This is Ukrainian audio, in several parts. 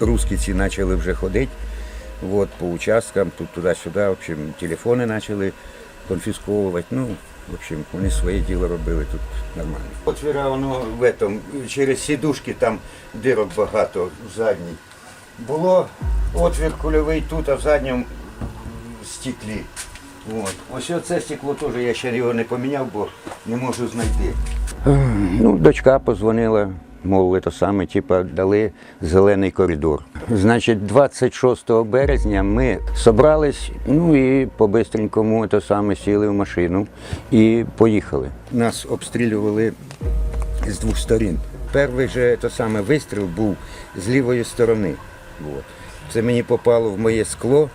Русські ці почали вже ходити вот, по участкам, тут туди-сюди, в общем, телефони почали конфісковувати. Ну, в общем, вони своє діло робили тут нормально. От воно в этом, через сідушки там дирок багато задній. Було отвір кульовий тут, а в задньому стеклі. От. Ось це стекло теж я ще його не поміняв, бо не можу знайти. Ну, дочка позвонила, мов це саме, типа дали зелений коридор. Значить, 26 березня ми зібрались, ну і по-бистренькому це саме сіли в машину і поїхали. Нас обстрілювали з двох сторін. Перший же це саме вистріл був з лівої сторони. Це мені попало в моє скло,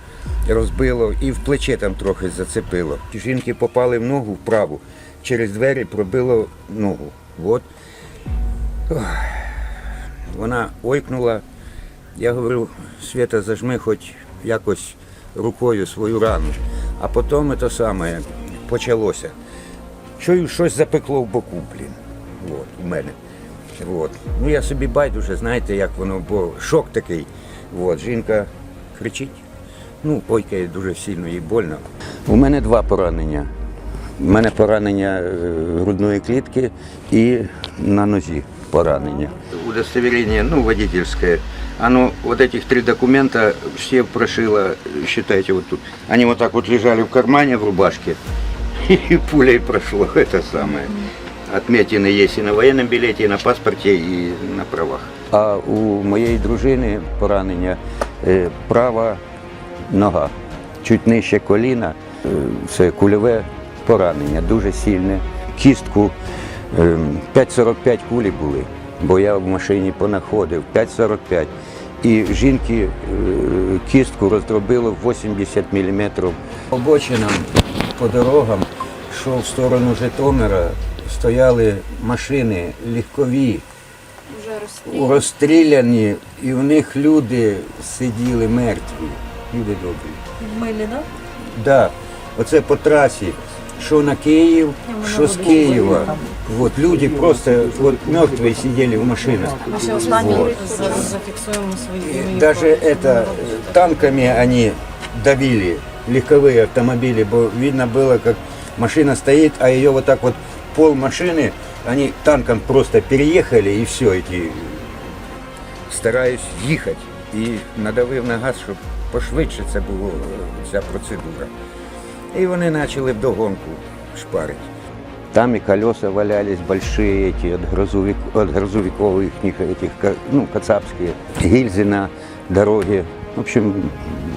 розбило і в плече там трохи зацепило. Жінки попали в ногу вправу, через двері пробило ногу. От. Вона ойкнула. Я говорю, Свята, зажми хоч якось рукою свою рану. А потім це саме почалося. Чую, щось запекло в боку, блін. От, у мене. От. Ну я собі байдуже, знаєте, як воно, бо шок такий. От, жінка кричить. Ну, ойкає дуже сильно, їй больно. У мене два поранення. У мене поранення е, грудної клітки і на нозі поранення. Удостоверение, ну, водительское. Оно, вот этих три документа все прошило, считайте, вот тут. Они вот так вот лежали в кармане в рубашке. И пулей прошло это самое. Отметины есть и на военном билете, и на паспорте, и на правах. А у моєї дружини поранення е, права нога, чуть нижче коліна. Е, Це кульове поранення, дуже сильне. Кістку е, 5,45 кулі були, бо я в машині понаходив 5,45. І жінки е, кістку роздробило в 80 мм. Обочинам по дорогам, що в сторону Житомира, стояли машини легкові, розстріляні, і в них люди сиділи мертві. Люди добрі. В милі, так? Да, оце по трасі, що на Київ, що з Києва. Вот, люди просто вот, мертві сиділи в машинах. Ми ще останні Вот. зараз зафіксуємо свої імені. Даже это э, танками они давили, легковые автомобили, бо видно было, как машина стоит, а ее вот так вот пол машины, они танком просто переехали и все, эти стараюсь їхати і надавив на газ, щоб пошвидше це була ця процедура. І вони почали вдогонку шпарити. Там и колеса валялись большие эти от, грузовик, от грузовиков их, этих, ка- ну, кацапские, гильзы на дороге. В общем,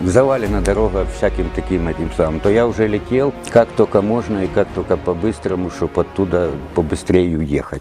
завалена дорога всяким таким этим самым. То я уже летел как только можно и как только по-быстрому, чтобы оттуда побыстрее уехать.